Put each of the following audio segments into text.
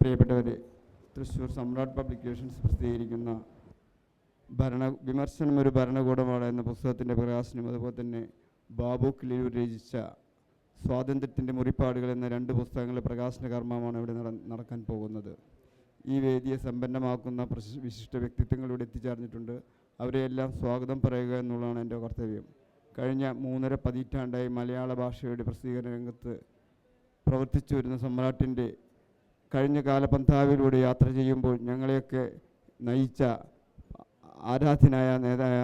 പ്രിയപ്പെട്ടവരെ തൃശ്ശൂർ സമ്രാട്ട് പബ്ലിക്കേഷൻസ് പ്രസിദ്ധീകരിക്കുന്ന ഭരണ വിമർശനം ഒരു ഭരണകൂടമാണ് എന്ന പുസ്തകത്തിന്റെ പ്രകാശനം അതുപോലെ തന്നെ ബാബു കിളിയൂർ രചിച്ച സ്വാതന്ത്ര്യത്തിന്റെ മുറിപ്പാടുകൾ എന്ന രണ്ട് പുസ്തകങ്ങളുടെ പ്രകാശന കർമ്മമാണ് ഇവിടെ നട നടക്കാൻ പോകുന്നത്. ഈ വേദിയെ സമ്പന്നമാക്കുന്ന വിശിഷ്ട വ്യക്തിത്വങ്ങൾ ഇവിടെ എത്തിച്ചേർന്നിട്ടുണ്ട്. അവരെയെല്ലാം സ്വാഗതം പറയുക എന്നുള്ളതാണ് എന്റെ കർത്തവ്യം. കഴിഞ്ഞ മൂന്നര പതിറ്റാണ്ടായി മലയാള ഭാഷയുടെ പ്രസിദ്ധീകരണ രംഗത്ത് പ്രവർത്തിച്ചു വരുന്ന സമ്രാട്ടിന്റെ കഴിഞ്ഞ കാല പന്ഥാവിലൂടെ യാത്ര ചെയ്യുമ്പോൾ ഞങ്ങളെയൊക്കെ നയിച്ച ആരാധ്യനായ നേതായ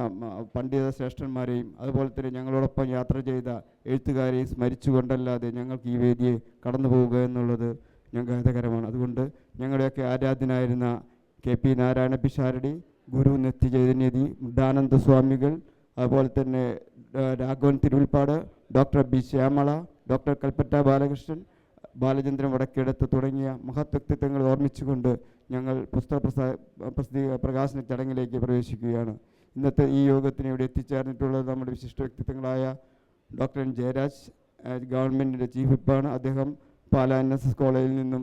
പണ്ഡിത ശ്രേഷ്ഠന്മാരെയും അതുപോലെ തന്നെ ഞങ്ങളോടൊപ്പം യാത്ര ചെയ്ത എഴുത്തുകാരെയും സ്മരിച്ചുകൊണ്ടല്ലാതെ ഞങ്ങൾക്ക് ഈ വേദിയെ കടന്നു പോവുക എന്നുള്ളത് ഞങ്ങൾക്ക് ഹിതകരമാണ് അതുകൊണ്ട് ഞങ്ങളുടെയൊക്കെ ആരാധ്യനായിരുന്ന കെ പി നാരായണ പിഷാരടി ഗുരു നെത്തി ചൈതന്യതി മുദ്ദാനന്ദ സ്വാമികൾ അതുപോലെ തന്നെ Raghavan തിരുവിൽപ്പാട് doctor B Shyamala doctor Kalpatta Balakrishnan Balachandran Vadakkedath തുടങ്ങിയ മഹത് വ്യക്തിത്വങ്ങൾ ഓർമ്മിച്ചുകൊണ്ട് ഞങ്ങൾ പുസ്തക പ്രസാ പ്രസിദ്ധീക പ്രകാശന ചടങ്ങിലേക്ക് പ്രവേശിക്കുകയാണ്. ഇന്നത്തെ ഈ യോഗത്തിന് ഇവിടെ എത്തിച്ചേർന്നിട്ടുള്ളത് നമ്മുടെ വിശിഷ്ട വ്യക്തിത്വങ്ങളായ ഡോക്ടർ എൻ ജയരാജ് ഗവൺമെന്റിന്റെ ചീഫ് വിപ്പാണ്. അദ്ദേഹം പാലാ എൻ എസ് എസ് കോളേജിൽ നിന്നും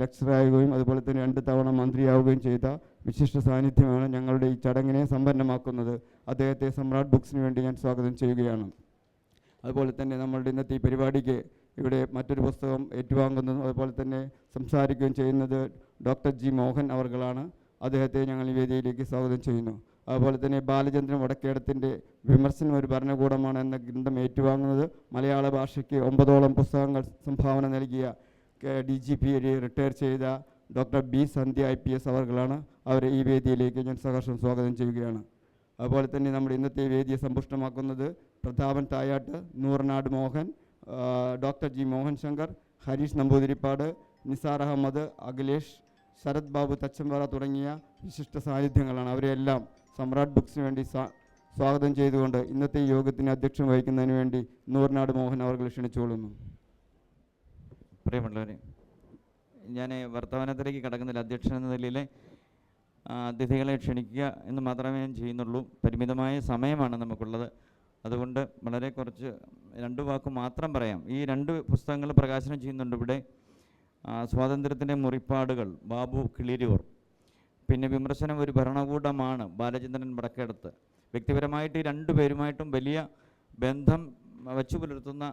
ലെക്ചറാവുകയും അതുപോലെ തന്നെ രണ്ട് തവണ മന്ത്രിയാവുകയും ചെയ്ത വിശിഷ്ട സാന്നിധ്യമാണ് ഞങ്ങളുടെ ഈ ചടങ്ങിനെ സമ്പന്നമാക്കുന്നത്. അദ്ദേഹത്തെ സമ്രാട്ട് ബുക്സിന് വേണ്ടി ഞാൻ സ്വാഗതം ചെയ്യുകയാണ്. അതുപോലെ തന്നെ നമ്മളുടെ ഇന്നത്തെ ഈ പരിപാടിക്ക് ഇവിടെ മറ്റൊരു പുസ്തകം ഏറ്റുവാങ്ങുന്നതും അതുപോലെ തന്നെ സംസാരിക്കുകയും ചെയ്യുന്നത് ഡോക്ടർ ജി മോഹൻ അവർകളാണ്. അദ്ദേഹത്തെ ഞങ്ങൾ ഈ വേദിയിലേക്ക് സ്വാഗതം ചെയ്യുന്നു. അതുപോലെ തന്നെ ബാലചന്ദ്രൻ വടക്കേടത്തിന്റെ വിമർശനം ഒരു ഭരണകൂടമാണ് എന്ന ഗ്രന്ഥം ഏറ്റുവാങ്ങുന്നത്. മലയാള ഭാഷയ്ക്ക് ഒമ്പതോളം പുസ്തകങ്ങൾ സംഭാവന നൽകിയ ഡി ജി പി റിട്ടയർ ചെയ്ത doctor B Sandhya I P S അവർകളാണ്. അവരെ ഈ വേദിയിലേക്ക് ഞാൻ സഹർഷം സ്വാഗതം ചെയ്യുകയാണ്. അതുപോലെ തന്നെ നമ്മുടെ ഇന്നത്തെ വേദിയെ സമ്പുഷ്ടമാക്കുന്നത് പ്രതാപൻ തായാട്ട് നൂറനാട് മോഹൻ ഡോക്ടർ ജി മോഹൻ ശങ്കർ ഹരീഷ് നമ്പൂതിരിപ്പാട് നിസാർ അഹമ്മദ് അഖിലേഷ് ശരത് ബാബു തച്ചമ്പാറ തുടങ്ങിയ വിശിഷ്ട സാന്നിധ്യങ്ങളാണ് അവരെല്ലാം സമ്രാട്ട് ബുക്സിന് വേണ്ടി സ്വാഗതം ചെയ്തുകൊണ്ട് ഇന്നത്തെ യോഗത്തിന് അധ്യക്ഷം വഹിക്കുന്നതിന് വേണ്ടി നൂറിനാട് മോഹൻ അവർ ക്ഷണിച്ചുകൊള്ളുന്നു. പ്രിയമുള്ളവരെ ഞാൻ വർത്തമാനത്തിലേക്ക് കടക്കുന്നതിൽ അധ്യക്ഷൻ എന്ന നിലയിൽ അതിഥികളെ ക്ഷണിക്കുക എന്ന് മാത്രമേ ഞാൻ ചെയ്യുന്നുള്ളൂ. പരിമിതമായ സമയമാണ് നമുക്കുള്ളത്. അതുകൊണ്ട് വളരെ കുറച്ച് രണ്ട് വാക്ക് മാത്രം പറയാം. ഈ രണ്ട് പുസ്തകങ്ങൾ പ്രകാശനം ചെയ്യുന്നുണ്ട് ഇവിടെ. സ്വാതന്ത്ര്യത്തിന്റെ മുറിപ്പാടുകൾ ബാബു കിളിരൂർ. പിന്നെ വിമർശനം ഒരു ഭരണകൂടമാണ് ബാലചന്ദ്രൻ വടക്കേടത്ത്. വ്യക്തിപരമായിട്ട് ഈ രണ്ടു പേരുമായിട്ടും വലിയ ബന്ധം വച്ചു പുലർത്തുന്ന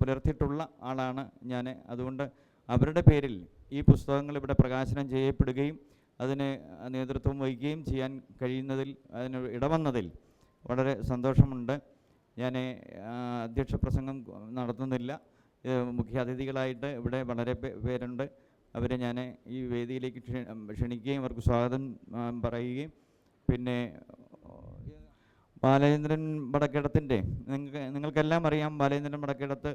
പുലർത്തിയിട്ടുള്ള ആളാണ് ഞാൻ. അതുകൊണ്ട് അവരുടെ പേരിൽ ഈ പുസ്തകങ്ങൾ ഇവിടെ പ്രകാശനം ചെയ്യപ്പെടുകയും അതിന് നേതൃത്വം വഹിക്കുകയും ചെയ്യാൻ കഴിയുന്നതിൽ അതിന് ഇടവന്നതിൽ വളരെ സന്തോഷമുണ്ട്. ഞാൻ അധ്യക്ഷ പ്രസംഗം നടത്തുന്നില്ല. മുഖ്യാതിഥികളായിട്ട് ഇവിടെ വളരെ പേരുണ്ട്. അവരെ ഞാൻ ഈ വേദിയിലേക്ക് ക്ഷണിക്കുകയും അവർക്ക് സ്വാഗതം പറയുകയും. പിന്നെ ബാലചന്ദ്രൻ വടക്കിടത്തിന്റെ നിങ്ങൾക്ക് നിങ്ങൾക്കെല്ലാം അറിയാം ബാലചന്ദ്രൻ വടക്കിടത്ത്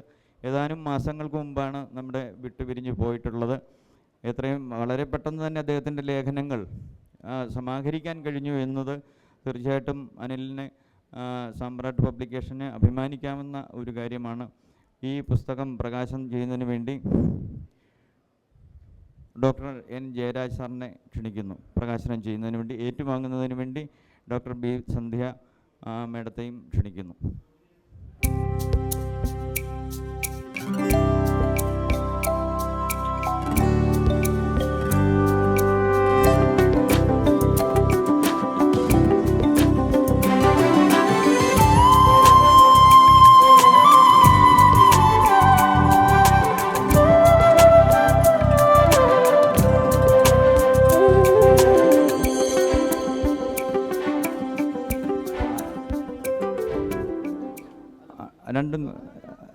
ഏതാനും മാസങ്ങൾക്ക് മുമ്പാണ് നമ്മുടെ വിട്ടുപിരിഞ്ഞ് പോയിട്ടുള്ളത്. എത്രയും വളരെ പെട്ടെന്ന് തന്നെ അദ്ദേഹത്തിന്റെ ലേഖനങ്ങൾ സമാഹരിക്കാൻ കഴിഞ്ഞു എന്നത് തീർച്ചയായിട്ടും അനിലിനെ സാമ്രാട്ട് പബ്ലിക്കേഷന് അഭിമാനിക്കാവുന്ന ഒരു കാര്യമാണ് ഈ പുസ്തകം പ്രകാശനം ചെയ്യുന്നതിന് വേണ്ടി ഡോക്ടർ എൻ ജയരാജ് സാറിനെ ക്ഷണിക്കുന്നു. പ്രകാശനം ചെയ്യുന്നതിന് വേണ്ടി ഏറ്റുവാങ്ങുന്നതിന് വേണ്ടി ഡോക്ടർ ബി സന്ധ്യ മേഡത്തെയും ക്ഷണിക്കുന്നു. രണ്ടും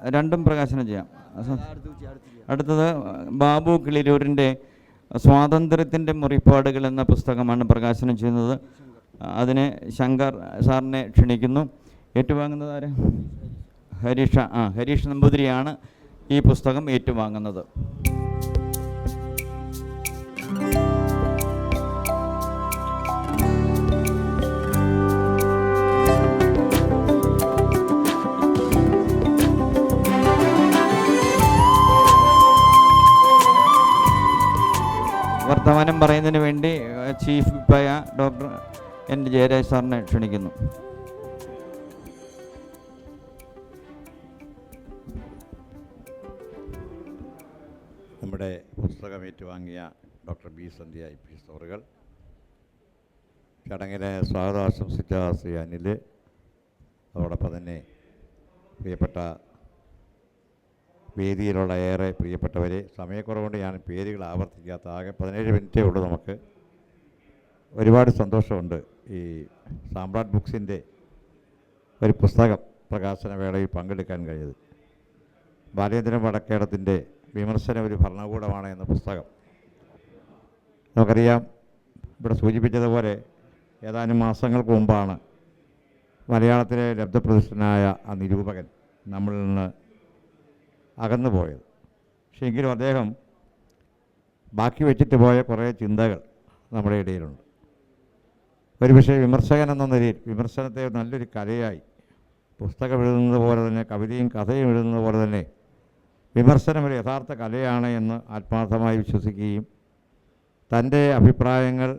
രണ്ടും പ്രകാശനം ചെയ്യാം. അടുത്തത് ബാബു കിളിരൂരിന്റെ സ്വാതന്ത്ര്യത്തിന്റെ മുറിപ്പാടുകൾ എന്ന പുസ്തകമാണ് പ്രകാശനം ചെയ്യുന്നത്. അതിനെ ശങ്കർ സാറിനെ ക്ഷണിക്കുന്നു. ഏറ്റുവാങ്ങുന്നത് ആര്? ഹരീഷ ആ ഹരീഷ് നമ്പൂതിരിയാണ് ഈ പുസ്തകം ഏറ്റുവാങ്ങുന്നത്. വർത്തമാനം പറയുന്നതിന് വേണ്ടി ചീഫ് വിപ്പായ ഡോക്ടർ എൻ. ജയരാജ് സാറിനെ ക്ഷണിക്കുന്നു. നമ്മുടെ പുസ്തകം ഏറ്റുവാങ്ങിയ doctor B. Sandhya I. P. S അവറുകൾ ചടങ്ങിനെ സ്വാഗതം ശ്രീ അനിൽ അതോടൊപ്പം തന്നെ പ്രിയപ്പെട്ട വേദിയിലുള്ള ഏറെ പ്രിയപ്പെട്ടവരെ സമയക്കുറവുകൊണ്ട് ഞാൻ പേരുകൾ ആവർത്തിക്കാത്ത ആകെ പതിനേഴ് മിനിറ്റേ ഉള്ളൂ നമുക്ക്. ഒരുപാട് സന്തോഷമുണ്ട് ഈ സാമ്രാട്ട് ബുക്സിന്റെ ഒരു പുസ്തകം പ്രകാശന വേളയിൽ പങ്കെടുക്കാൻ കഴിയത് ബാലേന്ദ്രൻ വടക്കേടത്തിന്റെ വിമർശനം ഒരു ഭരണകൂടമാണ് എന്ന പുസ്തകം. നമുക്കറിയാം ഇവിടെ സൂചിപ്പിച്ചതുപോലെ ഏതാനും മാസങ്ങൾക്ക് മുമ്പാണ് മലയാളത്തിലെ ലബ്ധപ്രതിഷ്ഠനായ ആ നിരൂപകൻ നമ്മളിൽ നിന്ന് അകന്നു പോയത് പക്ഷേ എങ്കിലും അദ്ദേഹം ബാക്കി വെച്ചിട്ട് പോയ കുറേ ചിന്തകൾ നമ്മുടെ ഇടയിലുണ്ട്. ഒരുപക്ഷെ വിമർശകൻ എന്ന നിലയിൽ വിമർശനത്തെ നല്ലൊരു കലയായി. പുസ്തകം എഴുതുന്നത് പോലെ തന്നെ കവിതയും കഥയും എഴുതുന്നത് പോലെ തന്നെ വിമർശനം ഒരു യഥാർത്ഥ കലയാണ് എന്ന് ആത്മാർത്ഥമായി വിശ്വസിക്കുകയും തന്റെ അഭിപ്രായങ്ങൾ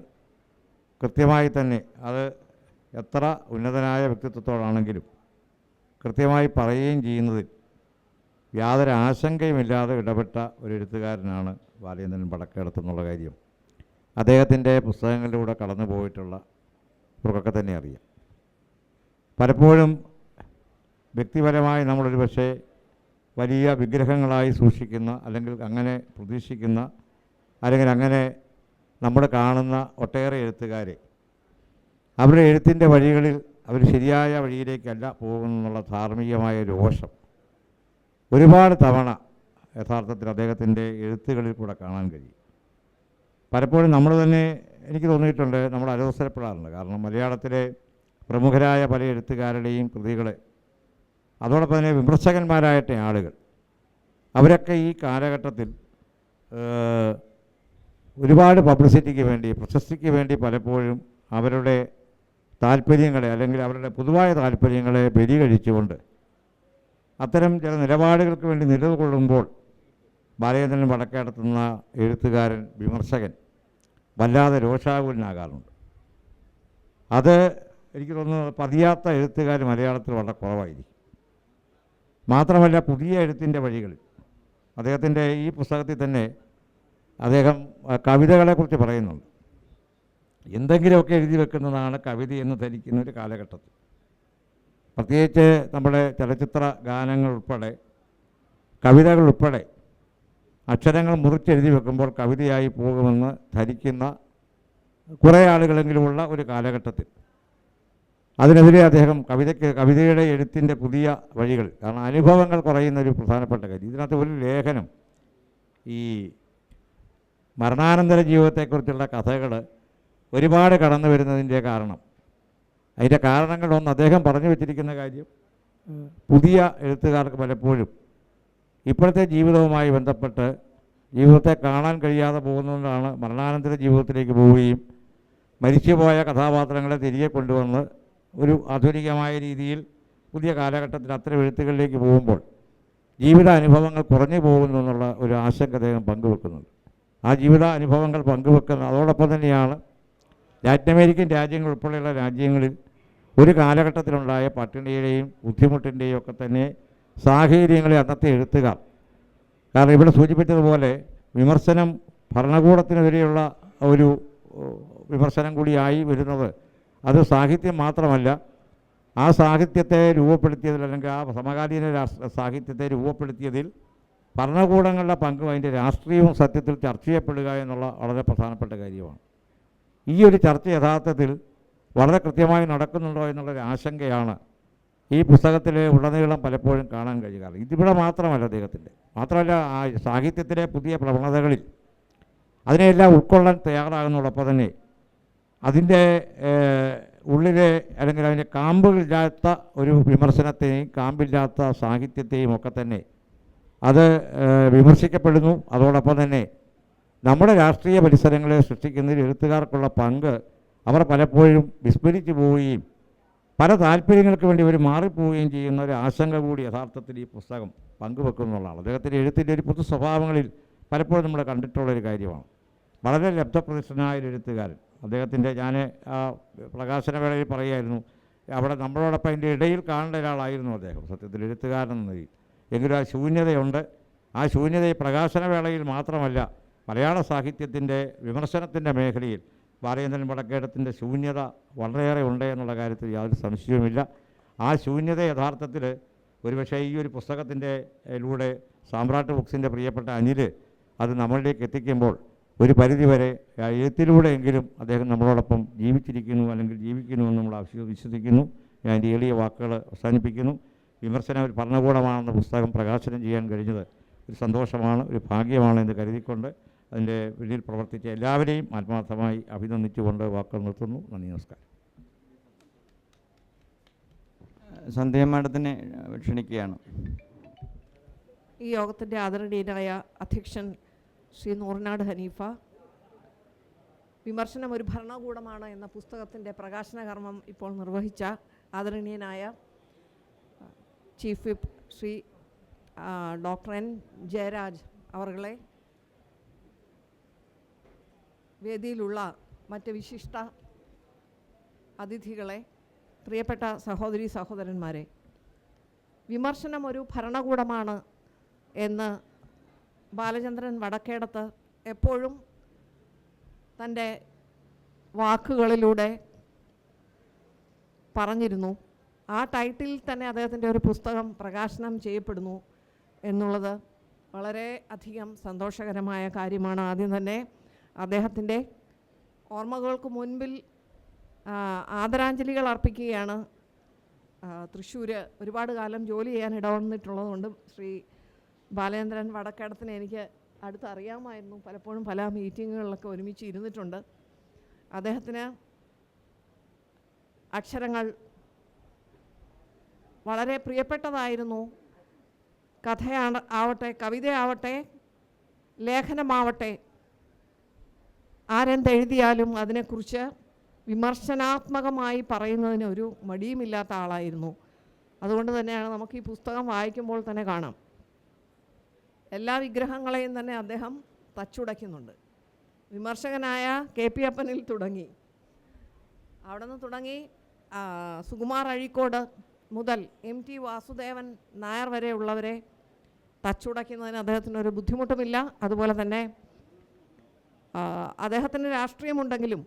കൃത്യമായി തന്നെ അത് എത്ര ഉന്നതനായ വ്യക്തിത്വത്തോടാണെങ്കിലും കൃത്യമായി പറയുകയും ചെയ്യുന്നതിൽ യാതൊരു ആശങ്കയുമില്ലാതെ ഇടപെട്ട ഒരു എഴുത്തുകാരനാണ് ബാലേന്ദ്രൻ എന്നുള്ള കാര്യം. അദ്ദേഹത്തിന്റെ പുസ്തകങ്ങളിലൂടെ കടന്നു പോയിട്ടുള്ള ഇവർക്കൊക്കെ തന്നെ അറിയാം. പലപ്പോഴും വ്യക്തിപരമായി നമ്മളൊരു പക്ഷേ വലിയ വിഗ്രഹങ്ങളായി സൂക്ഷിക്കുന്ന അല്ലെങ്കിൽ അങ്ങനെ പ്രതീക്ഷിക്കുന്ന അല്ലെങ്കിൽ അങ്ങനെ നമ്മൾ കാണുന്ന ഒട്ടേറെ എഴുത്തുകാരെ അവരുടെ എഴുത്തിന്റെ വഴികളിൽ അവർ ശരിയായ വഴിയിലേക്കല്ല പോകുന്നുള്ള ധാർമ്മികമായ രോഷം ഒരുപാട് തവണ യഥാർത്ഥത്തിൽ അദ്ദേഹത്തിന്റെ എഴുത്തുകളിൽ കൂടെ കാണാൻ കഴിയും. പലപ്പോഴും നമ്മൾ തന്നെ എനിക്ക് തോന്നിയിട്ടുണ്ട് നമ്മൾ അലോസരപ്പെടാറുണ്ട്. കാരണം മലയാളത്തിലെ പ്രമുഖരായ പല എഴുത്തുകാരുടെയും കൃതികളെ അതോടൊപ്പം തന്നെ വിമർശകന്മാരായിട്ട ആളുകൾ അവരൊക്കെ ഈ കാലഘട്ടത്തിൽ ഒരുപാട് പബ്ലിസിറ്റിക്ക് വേണ്ടി പ്രശസ്തിക്ക് വേണ്ടി പലപ്പോഴും അവരുടെ താല്പര്യങ്ങളെ അല്ലെങ്കിൽ അവരുടെ പൊതുവായ താല്പര്യങ്ങളെ ബലികഴിച്ചുകൊണ്ട് അത്തരം ചില നിലപാടുകൾക്ക് വേണ്ടി നിലകൊള്ളുമ്പോൾ ബാലചന്ദ്രൻ വടക്കേടത്തുന്ന എഴുത്തുകാരൻ വിമർശകൻ വല്ലാതെ രോഷാകുലനാകാറുണ്ട്. അത് എനിക്ക് തോന്നുന്നു പതിയാത്ത എഴുത്തുകാർ മലയാളത്തിൽ വളരെ കുറവായിരിക്കും. മാത്രമല്ല പുതിയ എഴുത്തിന്റെ വഴികളിൽ അദ്ദേഹത്തിന്റെ ഈ പുസ്തകത്തിൽ തന്നെ അദ്ദേഹം കവിതകളെക്കുറിച്ച് പറയുന്നുണ്ട്. എന്തെങ്കിലുമൊക്കെ എഴുതി വെക്കുന്നതാണ് കവിത എന്ന് ധരിക്കുന്ന ഒരു കാലഘട്ടത്തിൽ. പ്രത്യേകിച്ച് നമ്മുടെ ചലച്ചിത്ര ഗാനങ്ങൾ ഉൾപ്പെടെ കവിതകൾ ഉൾപ്പെടെ അക്ഷരങ്ങൾ മുറിച്ചെഴുതി വെക്കുമ്പോൾ കവിതയായി പോകുമെന്ന് ധരിക്കുന്ന കുറേ ആളുകളെങ്കിലുമുള്ള ഒരു കാലഘട്ടത്തിൽ. അതിനെതിരെ അദ്ദേഹം കവിതയ്ക്ക് കവിതയുടെ എഴുത്തിന്റെ പുതിയ വഴികൾ കാരണം അനുഭവങ്ങൾ കുറയുന്ന ഒരു പ്രധാനപ്പെട്ട കാര്യം. ഇതിനകത്ത് ഒരു ലേഖനം ഈ മരണാനന്തര ജീവിതത്തെക്കുറിച്ചുള്ള കഥകൾ ഒരുപാട് കടന്നു വരുന്നതിന്റെ കാരണം അതിന്റെ കാരണങ്ങളൊന്ന് അദ്ദേഹം പറഞ്ഞു വെച്ചിരിക്കുന്ന കാര്യം പുതിയ എഴുത്തുകാർക്ക് പലപ്പോഴും ഇപ്പോഴത്തെ ജീവിതവുമായി ബന്ധപ്പെട്ട് ജീവിതത്തെ കാണാൻ കഴിയാതെ പോകുന്നതുകൊണ്ടാണ് മരണാനന്തര ജീവിതത്തിലേക്ക് പോവുകയും മരിച്ചുപോയ കഥാപാത്രങ്ങളെ തിരികെ കൊണ്ടുവന്ന് ഒരു ആധുനികമായ രീതിയിൽ പുതിയ കാലഘട്ടത്തിൽ അത്തരം എഴുത്തുകളിലേക്ക് പോകുമ്പോൾ ജീവിത അനുഭവങ്ങൾ കുറഞ്ഞു പോകുന്നു എന്നുള്ള ഒരു ആശങ്ക അദ്ദേഹം പങ്കുവെക്കുന്നുണ്ട്. ആ ജീവിത അനുഭവങ്ങൾ പങ്കുവെക്കുന്ന അതോടൊപ്പം തന്നെയാണ് ലാറ്റിൻ അമേരിക്കൻ രാജ്യങ്ങൾ ഉൾപ്പെടെയുള്ള രാജ്യങ്ങളിൽ ഒരു കാലഘട്ടത്തിലുണ്ടായ പട്ടിണിയുടെയും ബുദ്ധിമുട്ടിന്റെയും ഒക്കെ തന്നെ സാഹചര്യങ്ങളെ അന്നത്തെ എഴുത്തുകാർ കാരണം ഇവിടെ സൂചിപ്പിച്ചതുപോലെ വിമർശനം ഭരണകൂടത്തിനെതിരെയുള്ള ഒരു വിമർശനം കൂടിയായി വരുന്നത്. അത് സാഹിത്യം മാത്രമല്ല ആ സാഹിത്യത്തെ രൂപപ്പെടുത്തിയതിൽ അല്ലെങ്കിൽ ആ സമകാലീന രാഷ്ട്ര സാഹിത്യത്തെ രൂപപ്പെടുത്തിയതിൽ ഭരണകൂടങ്ങളുടെ പങ്കും അതിന്റെ രാഷ്ട്രീയവും സത്യത്തിൽ ചർച്ച ചെയ്യപ്പെടുക എന്നുള്ള വളരെ പ്രധാനപ്പെട്ട കാര്യമാണ്. ഈ ഒരു ചർച്ച യഥാർത്ഥത്തിൽ വളരെ കൃത്യമായി നടക്കുന്നുണ്ടോ എന്നുള്ളൊരു ആശങ്കയാണ് ഈ പുസ്തകത്തിൽ ഉടനീളം പലപ്പോഴും കാണാൻ കഴിയുക ഇതിവിടെ മാത്രമല്ല അദ്ദേഹത്തിന്റെ. മാത്രമല്ല ആ സാഹിത്യത്തിലെ പുതിയ പ്രവണതകളിൽ അതിനെയെല്ലാം ഉൾക്കൊള്ളാൻ തയ്യാറാകുന്നതോടൊപ്പം തന്നെ അതിന്റെ ഉള്ളിലെ അല്ലെങ്കിൽ അതിന്റെ കാമ്പുകളില്ലാത്ത ഒരു വിമർശനത്തെയും കാമ്പില്ലാത്ത സാഹിത്യത്തെയും ഒക്കെ തന്നെ അത് വിമർശിക്കപ്പെടുന്നു. അതോടൊപ്പം തന്നെ നമ്മുടെ രാഷ്ട്രീയ പരിസരങ്ങളെ സൃഷ്ടിക്കുന്നതിൽ എഴുത്തുകാർക്കുള്ള പങ്ക് അവർ പലപ്പോഴും വിസ്മരിച്ചു പോവുകയും പല താല്പര്യങ്ങൾക്ക് വേണ്ടി അവർ മാറിപ്പോവുകയും ചെയ്യുന്ന ഒരു ആശങ്ക കൂടി യഥാർത്ഥത്തിൽ ഈ പുസ്തകം പങ്കുവെക്കുന്നുള്ളതാണ് അദ്ദേഹത്തിന്റെ എഴുത്തിന്റെ ഒരു പൊതു സ്വഭാവങ്ങളിൽ പലപ്പോഴും നമ്മൾ കണ്ടിട്ടുള്ളൊരു കാര്യമാണ്. വളരെ ലബ്ധപ്രതിഷ്ഠനായ ഒരു എഴുത്തുകാരൻ. അദ്ദേഹത്തിന്റെ ഞാൻ ആ പ്രകാശന വേളയിൽ പറയുമായിരുന്നു അവിടെ നമ്മളോടൊപ്പം അതിന്റെ ഇടയിൽ കാണേണ്ട ഒരാളായിരുന്നു അദ്ദേഹം. സത്യത്തിൽ എഴുത്തുകാരൻ എന്ന നിലയിൽ. എങ്കിലും ആ ശൂന്യതയുണ്ട്. ആ ശൂന്യതയെ പ്രകാശനവേളയിൽ പ്രകാശന വേളയിൽ മാത്രമല്ല മലയാള സാഹിത്യത്തിന്റെ വിമർശനത്തിന്റെ മേഖലയിൽ ബാലചന്ദ്രൻ വടക്കേടത്തിന്റെ ശൂന്യത വളരെയേറെ ഉണ്ട് എന്നുള്ള കാര്യത്തിൽ യാതൊരു സംശയവുമില്ല. ആ ശൂന്യത യഥാർത്ഥത്തിൽ ഒരുപക്ഷേ ഈ ഒരു പുസ്തകത്തിന്റെ ലൂടെ സാമ്രാട്ട് ബുക്സിന്റെ പ്രിയപ്പെട്ട അനിൽ അത് നമ്മളിലേക്ക് എത്തിക്കുമ്പോൾ ഒരു പരിധിവരെ എഴുത്തിലൂടെയെങ്കിലും അദ്ദേഹം നമ്മളോടൊപ്പം ജീവിച്ചിരിക്കുന്നു അല്ലെങ്കിൽ ജീവിക്കുന്നു എന്ന് നമ്മൾ വിശ്വസിക്കുന്നു. ഞാൻ എളിയ വാക്കുകൾ അവസാനിപ്പിക്കുന്നു. വിമർശനം ഒരു ഭരണകൂടമാണെന്ന പുസ്തകം പ്രകാശനം ചെയ്യാൻ കഴിഞ്ഞത് ഒരു സന്തോഷമാണ് ഒരു ഭാഗ്യമാണ് എന്ന് കരുതിക്കൊണ്ട് അതിന്റെ പിന്നിൽ പ്രവർത്തിച്ച എല്ലാവരെയും ആത്മാർത്ഥമായി അഭിനന്ദിച്ചുകൊണ്ട് വാക്കുകൾ നിർത്തുന്നു. നന്ദി നമസ്കാരം. സന്ധ്യ മാഡത്തിനെ ക്ഷണിക്കുകയാണ്. ഈ യോഗത്തിന്റെ ആദരണീയനായ അധ്യക്ഷൻ ശ്രീ നൂറിനാട് ഹനീഫ വിമർശനം ഒരു ഭരണകൂടമാണ് എന്ന പുസ്തകത്തിന്റെ പ്രകാശന കർമ്മം ഇപ്പോൾ നിർവഹിച്ച ആദരണീയനായ chief whip Shri doctor N Jayaraj അവർകളെ വേദിയിലുള്ള മറ്റ് വിശിഷ്ട അതിഥികളെ പ്രിയപ്പെട്ട സഹോദരി സഹോദരന്മാരെ വിമർശനം ഒരു ഭരണകൂടമാണ് എന്ന് ബാലചന്ദ്രൻ വടക്കേടത്ത് എപ്പോഴും തന്റെ വാക്കുകളിലൂടെ പറഞ്ഞിരുന്നു. ആ ടൈറ്റിൽ തന്നെ അദ്ദേഹത്തിന്റെ ഒരു പുസ്തകം പ്രകാശനം ചെയ്യപ്പെടുന്നു എന്നുള്ളത് വളരെ അധികം സന്തോഷകരമായ കാര്യമാണ്. ആദ്യം തന്നെ അദ്ദേഹത്തിന്റെ ഓർമ്മകൾക്ക് മുൻപിൽ ആദരാഞ്ജലികൾ അർപ്പിക്കുകയാണ്. തൃശ്ശൂർ ഒരുപാട് കാലം ജോലി ചെയ്യാൻ ഇടവന്നിട്ടുള്ളതുകൊണ്ട് ശ്രീ ബാലേന്ദ്രൻ വടക്കേടത്തിന് എനിക്ക് അടുത്തറിയാമായിരുന്നു. പലപ്പോഴും പല മീറ്റിങ്ങുകളിലൊക്കെ ഒരുമിച്ച് ഇരുന്നിട്ടുണ്ട്. അദ്ദേഹത്തിന് അക്ഷരങ്ങൾ വളരെ പ്രിയപ്പെട്ടതായിരുന്നു. കഥയാണ് ആവട്ടെ കവിതയാവട്ടെ ലേഖനമാവട്ടെ ആരെന്തെഴുതിയാലും അതിനെക്കുറിച്ച് വിമർശനാത്മകമായി പറയുന്നതിന് ഒരു മടിയുമില്ലാത്ത ആളായിരുന്നു. അതുകൊണ്ട് തന്നെയാണ് നമുക്ക് ഈ പുസ്തകം വായിക്കുമ്പോൾ തന്നെ കാണാം. എല്ലാ വിഗ്രഹങ്ങളെയും തന്നെ അദ്ദേഹം തച്ചുടയ്ക്കുന്നുണ്ട്. വിമർശകനായ കെ പി അപ്പനിൽ തുടങ്ങി. അവിടെ നിന്ന് തുടങ്ങി സുകുമാർ അഴീക്കോട് മുതൽ എം ടി വാസുദേവൻ നായർ വരെയുള്ളവരെ തച്ചുടയ്ക്കുന്നതിന് അദ്ദേഹത്തിനൊരു ബുദ്ധിമുട്ടുമില്ല. അതുപോലെ തന്നെ അദ്ദേഹത്തിന് രാഷ്ട്രീയമുണ്ടെങ്കിലും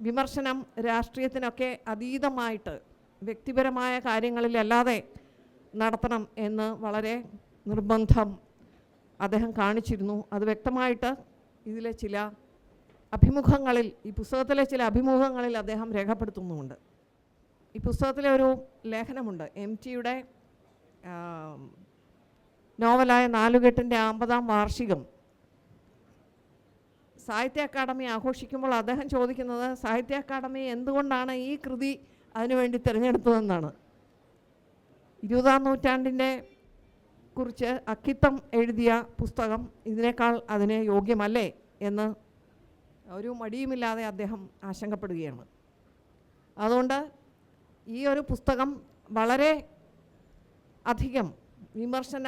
വിമർശനം രാഷ്ട്രീയത്തിനൊക്കെ അതീതമായിട്ട് വ്യക്തിപരമായ കാര്യങ്ങളിലല്ലാതെ നടത്തണം എന്ന് വളരെ നിർബന്ധം അദ്ദേഹം കാണിച്ചിരുന്നു. അത് വ്യക്തമായിട്ട് ഇതിലെ ചില അഭിമുഖങ്ങളിൽ ഈ പുസ്തകത്തിലെ ചില അഭിമുഖങ്ങളിൽ അദ്ദേഹം രേഖപ്പെടുത്തുന്നുമുണ്ട്. ഈ പുസ്തകത്തിലെ ഒരു ലേഖനമുണ്ട്. എം ടിയുടെ നോവലായ നാലുകെട്ടിന്റെ അമ്പതാം വാർഷികം. സാഹിത്യ അക്കാദമി ആഘോഷിക്കുമ്പോൾ അദ്ദേഹം ചോദിക്കുന്നത് സാഹിത്യ അക്കാദമി എന്തുകൊണ്ടാണ് ഈ കൃതി അതിനുവേണ്ടി തിരഞ്ഞെടുത്തതെന്നാണ്. ഇരുപതാം നൂറ്റാണ്ടിന്റെ കുറിച്ച് അക്കിത്തം എഴുതിയ പുസ്തകം ഇതിനേക്കാൾ അതിന് യോഗ്യമല്ലേ എന്ന് ഒരു മടിയുമില്ലാതെ അദ്ദേഹം ആശങ്കപ്പെടുകയാണ്. അതുകൊണ്ട് ഈ ഒരു പുസ്തകം വളരെ അധികം വിമർശന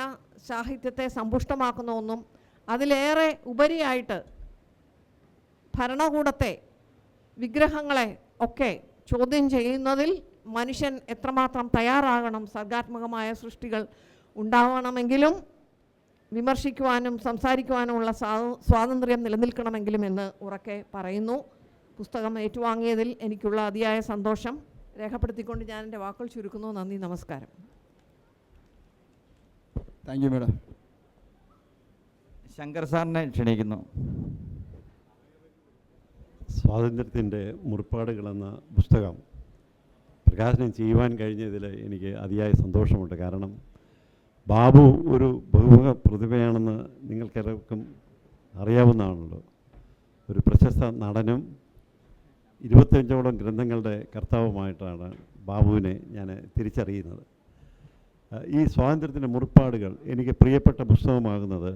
സാഹിത്യത്തെ സമ്പുഷ്ടമാക്കുന്ന ഒന്നും അതിലേറെ ഉപരിയായിട്ട് ഭരണകൂടത്തെ വിഗ്രഹങ്ങളെ ഒക്കെ ചോദ്യം ചെയ്യുന്നതിൽ മനുഷ്യൻ എത്രമാത്രം തയ്യാറാകണം സർഗാത്മകമായ സൃഷ്ടികൾ ഉണ്ടാവണമെങ്കിലും വിമർശിക്കുവാനും സംസാരിക്കുവാനുമുള്ള സ്വാ- സ്വാതന്ത്ര്യം നിലനിൽക്കണമെങ്കിലും എന്ന് ഉറക്കെ പറയുന്നു. പുസ്തകം ഏറ്റുവാങ്ങിയതിൽ എനിക്കുള്ള അതിയായ സന്തോഷം. രേഖപ്പെടുത്തിക്കൊണ്ട് ഞാൻ എന്റെ വാക്കുകൾ ചുരുക്കുന്നു. നന്ദി നമസ്കാരം. Thank you madam. ശങ്കർ സാറിനെ ക്ഷണിക്കുന്നു. സ്വാതന്ത്ര്യത്തിന്റെ മുറിപ്പാടുകളെന്ന പുസ്തകം പ്രകാശനം ചെയ്യുവാൻ കഴിഞ്ഞതിൽ എനിക്ക് അതിയായ സന്തോഷമുണ്ട്. കാരണം ബാബു ഒരു ബഹുമുഖ പ്രതിഭയാണെന്ന് നിങ്ങൾക്കെല്ലാവർക്കും അറിയാവുന്നതാണല്ലോ. ഒരു പ്രശസ്ത നടനും ഇരുപത്തഞ്ചോളം ഗ്രന്ഥങ്ങളുടെ കർത്താവുമായിട്ടാണ് ബാബുവിനെ ഞാൻ തിരിച്ചറിയുന്നത്. ഈ സ്വാതന്ത്ര്യത്തിന്റെ മുറിപ്പാടുകൾ എനിക്ക് പ്രിയപ്പെട്ട പുസ്തകമാകുന്നത്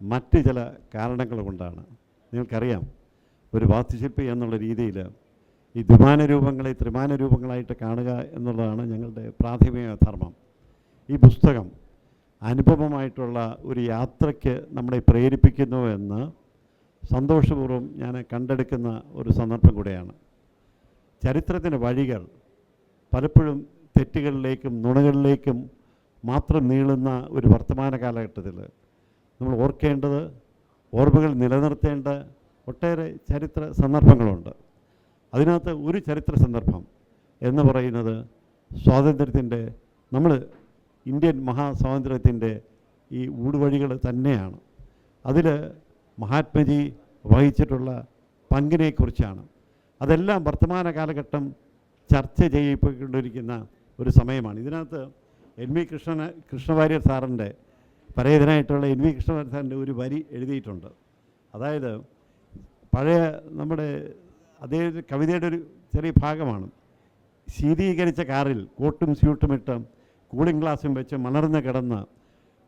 മറ്റ് ചില കാരണങ്ങൾ കൊണ്ടാണ്. നിങ്ങൾക്കറിയാം ഒരു വാസ്തുശില്പി എന്നുള്ള രീതിയിൽ ഈ ദ്വിമാന രൂപങ്ങളെ ത്രിമാന രൂപങ്ങളായിട്ട് കാണുക എന്നുള്ളതാണ് ഞങ്ങളുടെ പ്രാഥമിക ധർമ്മം. ഈ പുസ്തകം അനുപമമായിട്ടുള്ള ഒരു യാത്രയ്ക്ക് നമ്മളെ പ്രേരിപ്പിക്കുന്നു എന്ന് സന്തോഷപൂർവം ഞാൻ കണ്ടെടുക്കുന്ന ഒരു സന്ദർഭം കൂടെയാണ്. ചരിത്രത്തിന്റെ വഴികൾ പലപ്പോഴും തെറ്റുകളിലേക്കും നുണകളിലേക്കും മാത്രം നീളുന്ന ഒരു വർത്തമാന കാലഘട്ടത്തിൽ നമ്മൾ ഓർക്കേണ്ടത് ഓർമ്മകൾ നിലനിർത്തേണ്ട ഒട്ടേറെ ചരിത്ര സന്ദർഭങ്ങളുണ്ട്. അതിനകത്ത് ഒരു ചരിത്ര സന്ദർഭം എന്ന് പറയുന്നത് സ്വാതന്ത്ര്യത്തിന്റെ നമ്മൾ ഇന്ത്യൻ മഹാസ്വാതന്ത്ര്യത്തിന്റെ ഈ ഊടുവഴികൾ തന്നെയാണ്. അതിൽ മഹാത്മജി വഹിച്ചിട്ടുള്ള പങ്കിനെക്കുറിച്ചാണ്. അതെല്ലാം വർത്തമാന കാലഘട്ടം ചർച്ച ചെയ്യപ്പെട്ടുകൊണ്ടിരിക്കുന്ന ഒരു സമയമാണ്. ഇതിനകത്ത് എൻ വി കൃഷ്ണ കൃഷ്ണവാര്യർ സാറിന്റെ പരേതനായിട്ടുള്ള എൻ വി കൃഷ്ണവാര്യർ സാറിന്റെ ഒരു വരി എഴുതിയിട്ടുണ്ട്. അതായത് പഴയ നമ്മുടെ അതേ കവിതയുടെ ഒരു ചെറിയ ഭാഗമാണ്. ശീതീകരിച്ച കാറിൽ കോട്ടും സ്യൂട്ടും ഇട്ട് കൂളിംഗ് ഗ്ലാസും വെച്ച് മലർന്ന് കിടന്ന്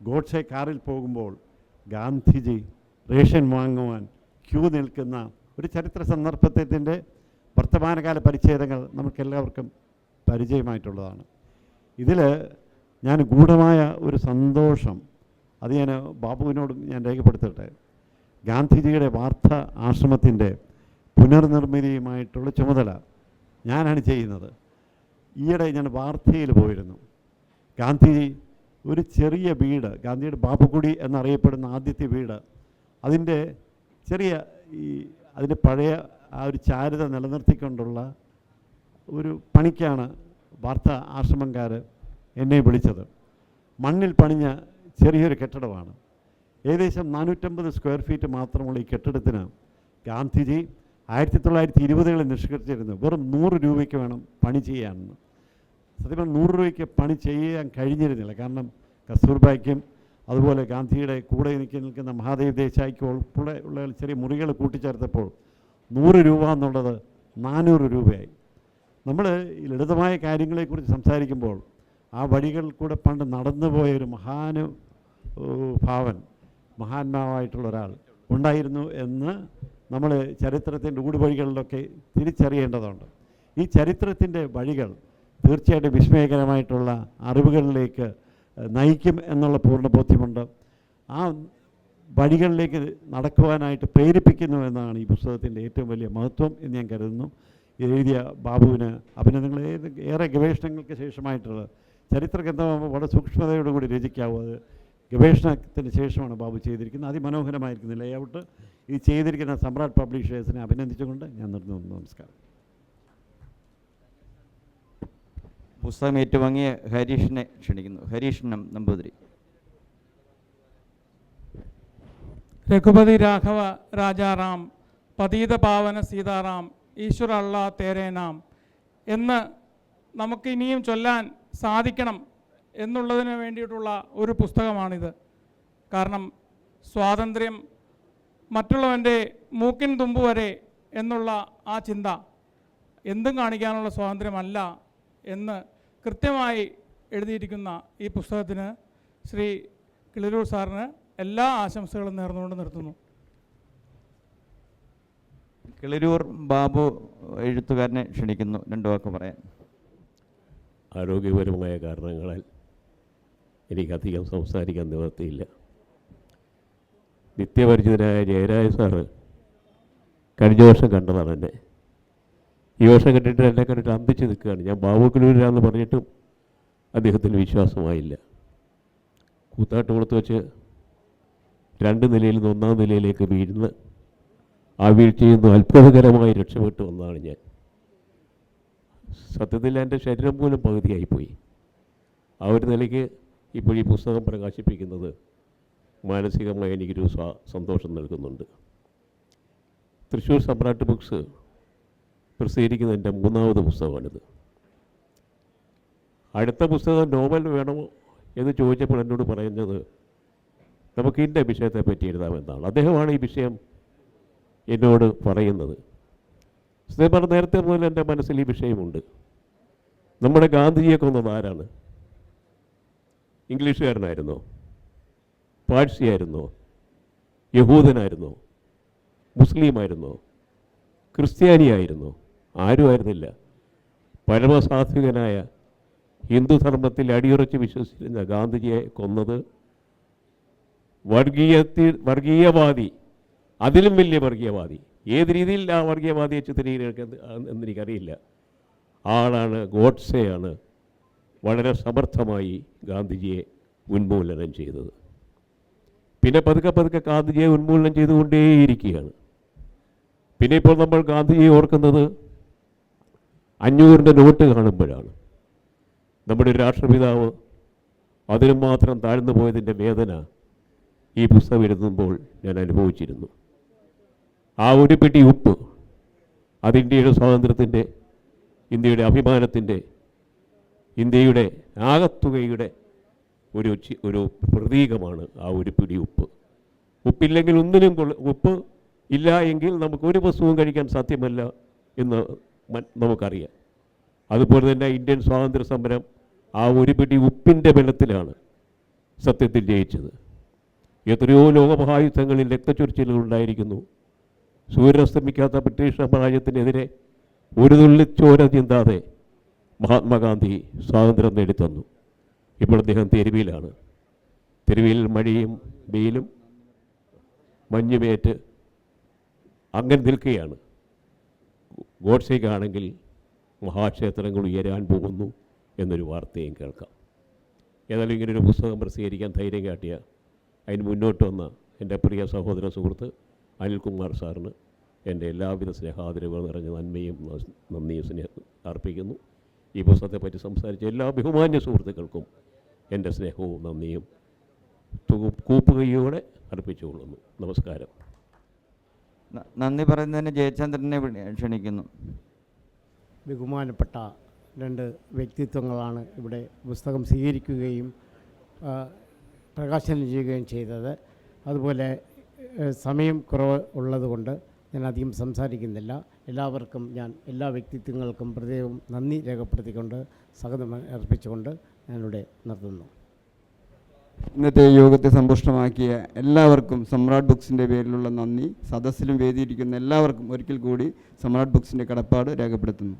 ഗോഡ്സെ കാറിൽ പോകുമ്പോൾ ഗാന്ധിജി റേഷൻ വാങ്ങുവാൻ ക്യൂ നിൽക്കുന്ന ഒരു ചരിത്ര സന്ദർഭത്തിന്റെ വർത്തമാനകാല പരിച്ഛേദങ്ങൾ നമുക്കെല്ലാവർക്കും പരിചയമായിട്ടുള്ളതാണ്. ഇതിൽ ഞാൻ ഗൂഢമായ ഒരു സന്തോഷം അത് ഞാൻ ബാബുവിനോടും ഞാൻ രേഖപ്പെടുത്തട്ടെ. ഗാന്ധിജിയുടെ വാർത്ത ആശ്രമത്തിന്റെ പുനർനിർമ്മിതിയുമായിട്ടുള്ള ചുമതല ഞാനാണ് ചെയ്യുന്നത്. ഈയിടെ ഞാൻ വാർത്തയിൽ പോയിരുന്നു. ഗാന്ധിജി ഒരു ചെറിയ വീട് ഗാന്ധിയുടെ ബാപ്പുകുടി എന്നറിയപ്പെടുന്ന ആദ്യത്തെ വീട് അതിന്റെ ചെറിയ ഈ അതിന്റെ പഴയ ആ ഒരു ചാരുത നിലനിർത്തിക്കൊണ്ടുള്ള ഒരു പണിക്കാണ് വാർത്താ ആശ്രമംകാർ എന്നെ വിളിച്ചത്. മണ്ണിൽ പണിഞ്ഞ ചെറിയൊരു കെട്ടിടമാണ്. ഏകദേശം നാനൂറ്റമ്പത് സ്ക്വയർ ഫീറ്റ് മാത്രമുള്ള ഈ കെട്ടിടത്തിന് ഗാന്ധിജി ആയിരത്തി തൊള്ളായിരത്തി ഇരുപതുകളിൽ നിഷ്കരിച്ചിരുന്നു വെറും നൂറ് രൂപയ്ക്ക് വേണം പണി ചെയ്യാനെന്ന്. സത്യം പറഞ്ഞാൽ നൂറ് രൂപയ്ക്ക് പണി ചെയ്യാൻ കഴിഞ്ഞിരുന്നില്ല. കാരണം കസ്തൂർബായ്ക്കും അതുപോലെ ഗാന്ധിയുടെ കൂടെ നിൽക്കി നിൽക്കുന്ന മഹാദേവ് ദേശായിക്കും ഉൾപ്പെടെ ഉള്ള ചെറിയ മുറികൾ കൂട്ടിച്ചേർത്തപ്പോൾ നൂറ് രൂപ എന്നുള്ളത് നാനൂറ് രൂപയായി. നമ്മൾ ലളിതമായ കാര്യങ്ങളെക്കുറിച്ച് സംസാരിക്കുമ്പോൾ ആ വഴികളിൽ കൂടെ പണ്ട് നടന്നുപോയ ഒരു മഹാനു ഭാവൻ മഹാത്മാവായിട്ടുള്ള ഒരാൾ ഉണ്ടായിരുന്നു എന്ന് നമ്മൾ ചരിത്രത്തിന്റെ ഊടുവഴികളിലൊക്കെ തിരിച്ചറിയേണ്ടതുണ്ട്. ഈ ചരിത്രത്തിന്റെ വഴികൾ തീർച്ചയായിട്ടും വിസ്മയകരമായിട്ടുള്ള അറിവുകളിലേക്ക് നയിക്കും എന്നുള്ള പൂർണ ബോധ്യമുണ്ട്. ആ വഴികളിലേക്ക് നടക്കുവാനായിട്ട് പ്രേരിപ്പിക്കുന്നു എന്നാണ് ഈ പുസ്തകത്തിന്റെ ഏറ്റവും വലിയ മഹത്വം എന്ന് ഞാൻ കരുതുന്നു. എഴുതിയ ബാബുവിന് അഭിനന്ദനങ്ങൾ. ഏറെ ഗവേഷണങ്ങൾക്ക് ശേഷമായിട്ടുള്ള ചരിത്ര ഗ്രന്ഥമാകുമ്പോൾ വളരെ സൂക്ഷ്മതയോടുകൂടി രചിക്കാവൂ അത്. ഗവേഷണത്തിന് ശേഷമാണ് ബാബു ചെയ്തിരിക്കുന്നത്. അതിമനോഹരമായിരിക്കുന്ന ലേഔട്ട് ഈ ചെയ്തിരിക്കുന്ന സമ്രാട്ട് പബ്ലിഷേഴ്സിനെ അഭിനന്ദിച്ചുകൊണ്ട് ഞാൻ നിർത്തുന്നു. നമസ്കാരം. പുസ്തകം ഏറ്റുവാങ്ങിയ ഹരീഷിനെ ക്ഷണിക്കുന്നു. ഹരീഷ് നമ്പൂതിരി. രഘുപതി രാഘവ രാജാറാം പതീത പാവന സീതാറാം ഈശ്വര അള്ളാ തേരേ നാം എന്ന് നമുക്കിനിയും ചൊല്ലാൻ സാധിക്കണം എന്നുള്ളതിന് വേണ്ടിയിട്ടുള്ള ഒരു പുസ്തകമാണിത്. കാരണം സ്വാതന്ത്ര്യം മറ്റുള്ളവന്റെ മൂക്കിൻ തുമ്പ് വരെ എന്നുള്ള ആ ചിന്ത എന്തും കാണിക്കാനുള്ള സ്വാതന്ത്ര്യമല്ല എന്ന് കൃത്യമായി എഴുതിയിരിക്കുന്ന ഈ പുസ്തകത്തിന് ശ്രീ കിളിരൂർ സാറിന് എല്ലാ ആശംസകളും നേർന്നുകൊണ്ട് നിർത്തുന്നു. കിളിരൂർ ബാബു എഴുത്തുകാരനെ ക്ഷണിക്കുന്നു. രണ്ടു വാക്ക് പറയാൻ. ആരോഗ്യപരമായ കാരണങ്ങളാൽ എനിക്കധികം സംസാരിക്കാൻ നിവർത്തിയില്ല നിത്യപരിചിതനായ ജയരാജ സാറ് കഴിഞ്ഞ വർഷം കണ്ടതാണ് എന്നെ. ഈ വർഷം കണ്ടിട്ട് എന്നെ കണ്ടിട്ട് അന്തിച്ച് നിൽക്കുകയാണ്. ഞാൻ ബാബുക്കുലൂരാന്ന് പറഞ്ഞിട്ടും അദ്ദേഹത്തിന് വിശ്വാസമായില്ല. കൂത്താട്ട് കൊടുത്ത് വെച്ച് രണ്ട് നിലയിൽ നിന്ന് ഒന്നാം നിലയിലേക്ക് വീഴുന്ന ആ വീഴ്ചയിൽ നിന്ന് അത്ഭുതകരമായി രക്ഷപ്പെട്ടു വന്നതാണ് ഞാൻ. സത്യത്തിൽ എന്റെ ശരീരം പോലും പകുതിയായിപ്പോയി. ആ ഒരു നിലയ്ക്ക് ഇപ്പോൾ ഈ പുസ്തകം പ്രകാശിപ്പിക്കുന്നത് മാനസികമായി എനിക്കൊരു സന്തോഷം നൽകുന്നുണ്ട്. തൃശ്ശൂർ സമ്രാട്ട് ബുക്സ് പ്രസിദ്ധീകരിക്കുന്ന എന്റെ മൂന്നാമത് പുസ്തകമാണിത്. അടുത്ത പുസ്തകം നോവൽ വേണമോ എന്ന് ചോദിച്ചപ്പോൾ എന്നോട് പറയുന്നത് നമുക്ക് ഇന്ന വിഷയത്തെ പറ്റി എഴുതാമെന്നാണ് അദ്ദേഹമാണ് ഈ വിഷയം എന്നോട് പറയുന്നത്. പറഞ്ഞ നേരത്തെ മുതൽ എന്റെ മനസ്സിൽ ഈ വിഷയമുണ്ട്. നമ്മുടെ ഗാന്ധിജിയെ കൊന്നത് ആരാണ്? ഇംഗ്ലീഷുകാരനായിരുന്നോ. പാഴ്സിയായിരുന്നോ. യഹൂദനായിരുന്നോ. മുസ്ലിമായിരുന്നോ. ക്രിസ്ത്യാനിയായിരുന്നോ. ആരുമായിരുന്നില്ല. പരമസാത്വികനായ ഹിന്ദുധർമ്മത്തിൽ അടിയുറച്ച് വിശ്വസിച്ചിരുന്ന ഗാന്ധിജിയെ കൊന്നത് വർഗീയത്തിൽ വർഗീയവാദി അതിലും വലിയ വർഗീയവാദി. ഏത് രീതിയിൽ ആ വർഗീയവാദിയെ ചിത്രീകരിക്കുന്നത് എന്നെനിക്കറിയില്ല ആളാണ് ഗോഡ്സെയാണ്. വളരെ സമർത്ഥമായി ഗാന്ധിജിയെ ഉന്മൂലനം ചെയ്തത്. പിന്നെ പതുക്കെ പതുക്കെ ഗാന്ധിജിയെ ഉന്മൂലനം ചെയ്തുകൊണ്ടേയിരിക്കുകയാണ്. പിന്നെ ഇപ്പോൾ നമ്മൾ ഗാന്ധിജിയെ ഓർക്കുന്നത് അഞ്ഞൂറിന്റെ നോട്ട് കാണുമ്പോഴാണ്. നമ്മുടെ രാഷ്ട്രപിതാവ് അതിനു മാത്രം താഴ്ന്നു പോയതിന്റെ വേദന ഈ പുസ്തകം എഴുതുമ്പോൾ ഞാൻ അനുഭവിച്ചിരുന്നു. ആ ഒരു പെട്ടി ഉപ്പ് അത് ഇന്ത്യയുടെ സ്വാതന്ത്ര്യത്തിന്റെ ഇന്ത്യയുടെ അഭിമാനത്തിന്റെ ഇന്ത്യയുടെ ആകത്തുകയുടെ ഒരു ഒരു പ്രതീകമാണ് ആ ഒരു പിടി ഉപ്പ് ഉപ്പില്ലെങ്കിൽ ഒന്നിനും കൊള്ള ഉപ്പ് ഇല്ല എങ്കിൽ നമുക്ക് ഒരു വസ്തുവും കഴിക്കാൻ സാധ്യമല്ല എന്ന് നമുക്കറിയാം. അതുപോലെ തന്നെ ഇന്ത്യൻ സ്വാതന്ത്ര്യ സമരം ആ ഒരു പിടി ഉപ്പിന്റെ ബലത്തിലാണ് സത്യത്തിൽ ജയിച്ചത്. എത്രയോ ലോകമഹായുദ്ധങ്ങളിൽ രക്തച്ചൊരിച്ചിലുകൾ ഉണ്ടായിരിക്കുന്നു. സൂര്യനസ്തമിക്കാത്ത ബ്രിട്ടീഷ് സാമ്രാജ്യത്തിനെതിരെ ഒരു തുള്ളി ചോര ചിന്താതെ മഹാത്മാഗാന്ധി സ്വാതന്ത്ര്യം നേടിത്തന്നു. ഇപ്പോൾ അദ്ദേഹം തെരുവിയിലാണ് തെരുവിയിൽ മഴയും വെയിലും മഞ്ഞുമേറ്റ് അങ്ങനെ നിൽക്കുകയാണ്. ഗോഡ്സേക്കാണെങ്കിൽ മഹാക്ഷേത്രങ്ങൾ ഉയരാൻ പോകുന്നു എന്നൊരു വാർത്തയും കേൾക്കാം. ഏതായാലും ഇങ്ങനൊരു പുസ്തകം പ്രസിദ്ധീകരിക്കാൻ ധൈര്യം കാട്ടിയ അതിന് മുന്നോട്ട് വന്ന എന്റെ പ്രിയ സഹോദര സുഹൃത്ത് അനിൽകുമാർ സാറിന് എന്റെ എല്ലാവിധ സ്നേഹാദരവുകൾ നിറഞ്ഞ നന്മയും നന്ദിയും സ്നേഹം അർപ്പിക്കുന്നു. ഈ പുസ്തകത്തെപ്പറ്റി സംസാരിച്ച എല്ലാ ബഹുമാന്യ സുഹൃത്തുക്കൾക്കും എന്റെ സ്നേഹവും നന്ദിയും കൂപ്പുകയോടെ അർപ്പിച്ചുകൊള്ളുന്നു. നമസ്കാരം. നന്ദി പറയുന്നതിന് ജയചന്ദ്രനെ ക്ഷണിക്കുന്നു. ബഹുമാനപ്പെട്ട രണ്ട് വ്യക്തിത്വങ്ങളാണ് ഇവിടെ പുസ്തകം സ്വീകരിക്കുകയും പ്രകാശനം ചെയ്യുകയും ചെയ്തത്. അതുപോലെ സമയം കുറവ് ഉള്ളതുകൊണ്ട് ഞാൻ അധികം സംസാരിക്കുന്നില്ല. എല്ലാവർക്കും ഞാൻ എല്ലാ വ്യക്തിത്വങ്ങൾക്കും പ്രത്യേകം നന്ദി രേഖപ്പെടുത്തിക്കൊണ്ട് സഹതം അർപ്പിച്ചുകൊണ്ട് ഞാനിവിടെ നിർത്തുന്നു. ഇന്നത്തെ യോഗത്തെ സമ്പുഷ്ടമാക്കിയ എല്ലാവർക്കും സമ്രാട്ട് ബുക്സിന്റെ പേരിലുള്ള നന്ദി. സദസ്സിലും വേദിയിരിക്കുന്ന എല്ലാവർക്കും ഒരിക്കൽ കൂടി സമ്രാട്ട് ബുക്സിന്റെ കടപ്പാട് രേഖപ്പെടുത്തുന്നു.